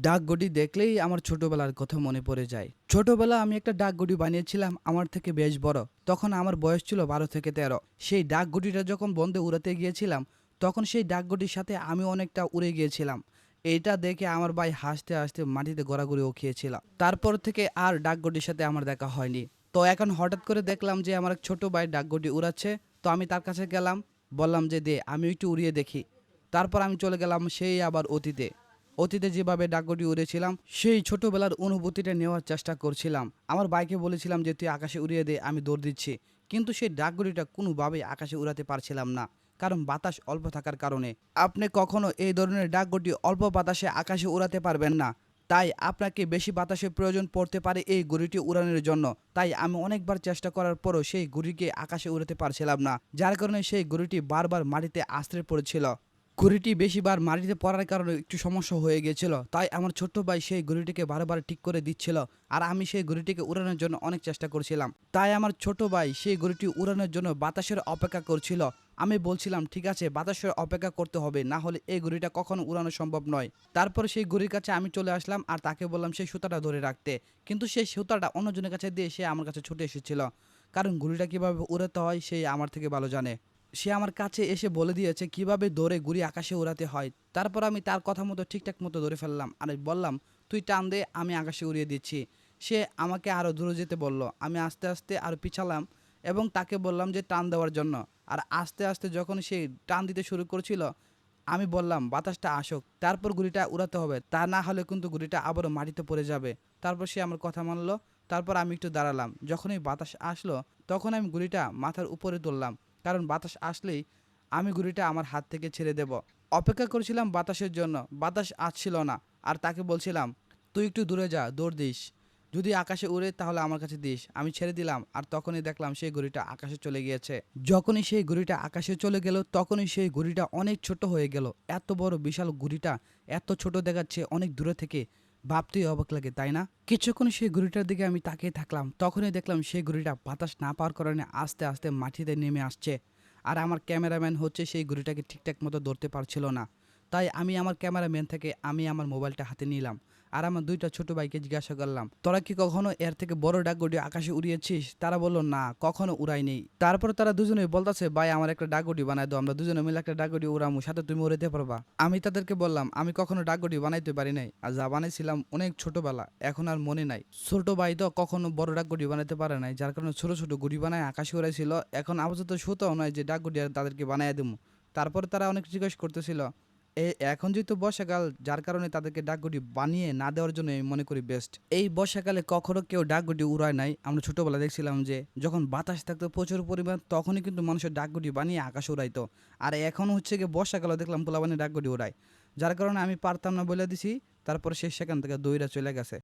ডাকগটি দেখলেই আমার ছোটবেলার কথা মনে পড়ে যায়। ছোটবেলা আমি একটা ডাকগটি বানিয়েছিলাম আমার থেকে বেশ বড়। তখন আমার বয়স ছিল বারো থেকে তেরো। সেই ডাকগটিটা যখন বন্ধে উড়াতে গিয়েছিলাম, তখন সেই ডাকগটির সাথে আমি অনেকটা উড়ে গিয়েছিলাম। এইটা দেখে আমার ভাই হাসতে হাসতে মাটিতে গড়াগড়ি খেয়েছিল। তারপর থেকে আর ডাকগটির সাথে আমার দেখা হয়নি। তো এখন হঠাৎ করে দেখলাম যে আমার ছোট ভাই ডাকগটি উড়াচ্ছে। তো আমি তার কাছে গেলাম, বললাম যে দে, আমি একটু উড়িয়ে দেখি। তারপর আমি চলে গেলাম সেই আবার অতীতে। অতীতে যেভাবে ডাকগটি উড়েছিলাম, সেই ছোটবেলার অনুভূতিটা নেওয়ার চেষ্টা করছিলাম। আমার বাইকে বলেছিলাম যে, তুই আকাশে উড়িয়ে দে, আমি দৌড় দিচ্ছি। কিন্তু সেই ডাকগটিটা কোনোভাবেই আকাশে উড়াতে পারছিলাম না, কারণ বাতাস অল্প থাকার কারণে। আপনি কখনো এই ধরনের ডাকগটি অল্প বাতাসে আকাশে উড়াতে পারবেন না। তাই আপনাকে বেশি বাতাসের প্রয়োজন পড়তে পারে এই ঘুড়িটি উড়ানোর জন্য। তাই আমি অনেকবার চেষ্টা করার পরও সেই ঘুড়িকে আকাশে উড়াতে পারছিলাম না, যার কারণে সেই ঘুড়িটি বারবার মাটিতে আশ্রয় পড়েছিল। ঘুড়িটি বেশিবার মাটিতে পড়ার কারণে একটু সমস্যা হয়ে গিয়েছিল। তাই আমার ছোট্ট ভাই সেই ঘুড়িটিকে বারবার ঠিক করে দিচ্ছিল আর আমি সেই ঘড়িটিকে উড়ানোর জন্য অনেক চেষ্টা করছিলাম। তাই আমার ছোট ভাই সেই ঘুড়িটি উড়ানোর জন্য বাতাসের অপেক্ষা করছিল। আমি বলছিলাম, ঠিক আছে, বাতাসের অপেক্ষা করতে হবে, না হলে এই ঘুড়িটা কখনো উড়ানো সম্ভব নয়। তারপর সেই ঘুড়ির কাছে আমি চলে আসলাম আর তাকে বললাম সেই সুতাটা ধরে রাখতে। কিন্তু সেই সুতাটা অন্যজনের কাছে দিয়ে সে আমার কাছে ছুটে এসেছিল। কারণ ঘুড়িটা কীভাবে উড়াতে হয়, সে আমার থেকে ভালো জানে। সে আমার কাছে এসে বলে দিয়েছে, কীভাবে দৌড়ে ঘুড়ি আকাশে উড়াতে হয়? তারপর আমি তার কথা মতো, ঠিকঠাক মতো ধরে ফেললাম। আর বললাম, তুই টান দে, আমি আকাশে উড়িয়ে দিচ্ছি। সে আমাকে আরও দূরে যেতে বলল। আমি আস্তে আস্তে আরও পিছালাম এবং তাকে বললাম যে, টান দেওয়ার জন্য। আর আস্তে আস্তে যখন সে টান দিতে শুরু করছিল, আমি বললাম, বাতাসটা আসুক, তারপর গুড়িটা উড়াতে হবে। তা না হলে কিন্তু গুড়িটা আবারও মাটিতে পড়ে যাবে। তারপর সে আমার কথা মানলো। তারপর আমি একটু দাঁড়ালাম। যখনই বাতাস আসলো, তখন আমি গুড়িটা মাথার উপরে তুললাম। কারণ বাতাস আসলেই আমি ঘুড়িটা আমার হাত থেকে ছেড়ে দেব। অপেক্ষা করছিলাম বাতাসের জন্য। বাতাস আসছিল না। আর তাকে বলছিলাম, তুই একটু দূরে যা, দৌড় দিস। যদি আকাশে উড়ে তাহলে আমার কাছে দিস। আমি ছেড়ে দিলাম আর তখনই দেখলাম সেই ঘড়িটা আকাশে চলে গিয়েছে। যখনই সেই ঘড়িটা আকাশে চলে গেল, তখনই সেই ঘড়িটা অনেক ছোট হয়ে গেল। এত বড় বিশাল ঘড়িটা এত ছোট দেখাচ্ছে অনেক দূরে থেকে। ভাবতেই অবাক লাগে, তাই না? কিছুক্ষণ সেই ঘুড়িটার দিকে আমি তাকিয়ে থাকলাম। তখনই দেখলাম সেই ঘুড়িটা বাতাস না পাওয়ার কারণে আস্তে আস্তে মাটিতে নেমে আসছে। আর আমার ক্যামেরাম্যান হচ্ছে সেই ঘুড়িটাকে ঠিকঠাক মতো ধরতে পারছিল না। তাই আমি আমার ক্যামেরাম্যান থেকে আমি আমার মোবাইলটা হাতে নিলাম। আর আমার দুইটা ছোট ভাইকে জিজ্ঞাসা করলাম, তোরা কি কখনো এর থেকে বড় ডাকগটি আকাশে উড়িয়েছিস? তারা বলল, না, কখনো উড়াইনি তারপর তারা দুজনে বলতেছে, ভাই, আমার একটা ডাকগটি বানাই দাও, আমরা দুজনে মিলে একটা ডাকগটি উড়ামু, সাথে তুমি উড়াইতে পারবা। আমি তাদেরকে বললাম, আমি কখনো ডাকগটি বানাইতে পারি নাই, আর যা বানাইছিলাম অনেক ছোটবেলা, এখন আর মনে নাই। ছোট ভাই তো কখনো বড় ডাকগটি বানাইতে পারে নাই, যার কারণে ছোট ছোট গুড়ি বানায় আকাশে উড়াইছিল, এখন আপাতত সুতাও নয় যে ডাকগটি আর তাদেরকে বানাই দেবো তারপর তারা অনেক জিজ্ঞেস করতেছিল এখন যেহেতু বর্ষাকাল, যার কারণে তাদেরকে ডাকগুটি বানিয়ে না দেওয়ার জন্য আমি মনে করি বেস্ট এই বর্ষাকালে কখনো কেউ ডাকগুটি উড়ায় নাই। আমরা ছোটোবেলা দেখছিলাম যে, যখন বাতাস থাকতো প্রচুর পরিমাণ, তখনই কিন্তু মানুষের ডাকগুটি বানিয়ে আকাশ উড়াইতো। আর এখন হচ্ছে গিয়ে বর্ষাকালে দেখলাম পোলাবানি ডাকগুটি উড়ায়। যার কারণে আমি পারতাম না বলে দিছি, তারপর সে সেখান থেকে দইরা চলে গেছে।